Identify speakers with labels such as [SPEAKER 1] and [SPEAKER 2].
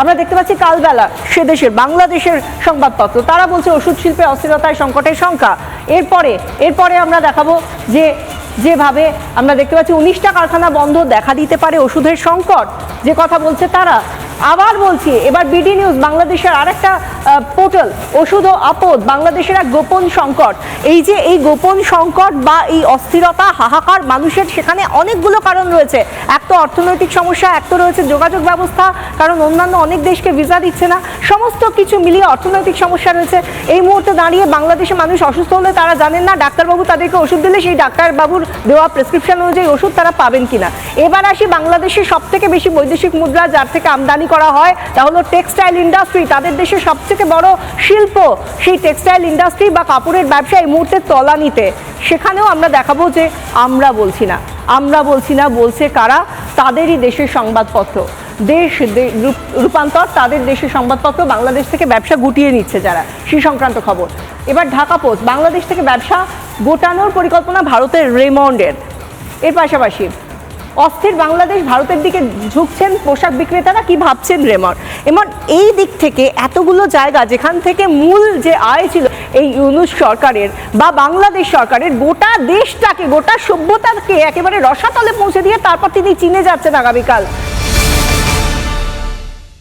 [SPEAKER 1] আমরা দেখতে পাচ্ছি কালবেলা সে দেশের বাংলাদেশের সংবাদপত্র। তারা বলছে ওষুধ শিল্পে অস্থিরতায় সংকটের সংখ্যা। এরপরে এরপরে আমরা দেখাবো যে, যেভাবে আমরা দেখতে পাচ্ছি উনিশটা কারখানা বন্ধ দেখা দিতে পারে ওষুধের সংকট। যে কথা বলছে তারা। আবার বলছি, এবার বিডি নিউজ বাংলাদেশের আরেকটা পোর্টাল, ওষুধ ও আপদ, বাংলাদেশের এক গোপন সংকট। এই যে এই গোপন সংকট বা এই অস্থিরতা, হাহাকার, মানুষের সেখানে অনেকগুলো কারণ রয়েছে। এক তো অর্থনৈতিক সমস্যা, এক তো রয়েছে যোগাযোগ ব্যবস্থা, কারণ অন্যান্য অনেক দেশকে ভিসা দিচ্ছে না। সমস্ত কিছু মিলিয়ে অর্থনৈতিক সমস্যা রয়েছে। এই মুহূর্তে দাঁড়িয়ে বাংলাদেশে মানুষ অসুস্থ হলে তারা জানেন না, ডাক্তারবাবু তাদেরকে ওষুধ দিলে সেই ডাক্তারবাবুর দেওয়া প্রেসক্রিপশন অনুযায়ী ওষুধ তারা পাবেন কিনা। এবার আসি বাংলাদেশে সব থেকে বেশি বৈদেশিক মুদ্রা, যার থেকে আমদানি করা হয়, তা হলো টেক্সটাইল ইন্ডাস্ট্রি তাদের দেশে সবথেকে বড় শিল্প সেই টেক্সটাইল ইন্ডাস্ট্রি বা কাপড়ের ব্যবসা এই মুহূর্তে তলানিতে। সেখানেও আমরা দেখাবো যে আমরা বলছি না। আমরা বলছি না, বলছে কারা? তাদেরই দেশের সংবাদপত্র। দেশ রূপান্তর তাদের দেশের সংবাদপত্র, বাংলাদেশ থেকে ব্যবসা গুটিয়ে নিচ্ছে যারা। সেই সংক্রান্ত খবর। এবার ঢাকা পোস্ট, বাংলাদেশ থেকে ব্যবসা গোটানোর পরিকল্পনা ভারতের রেমন্ডের। এর পাশাপাশি অস্থির বাংলাদেশ ভারতের দিকে ঝুঁকছেন পোশাক বিক্রেতারা, কি ভাবছেন রেমর এমন এই দিক থেকে এতগুলো জায়গা যেখান থেকে মূল যে আয় ছিল এই ইউনুস সরকারের বা বাংলাদেশ সরকারের, গোটা দেশটাকে, গোটা সভ্যতাকে একেবারে রসাতলে পৌঁছে দিয়ে তারপর তিনি চিনে যাচ্ছেন আগামীকাল।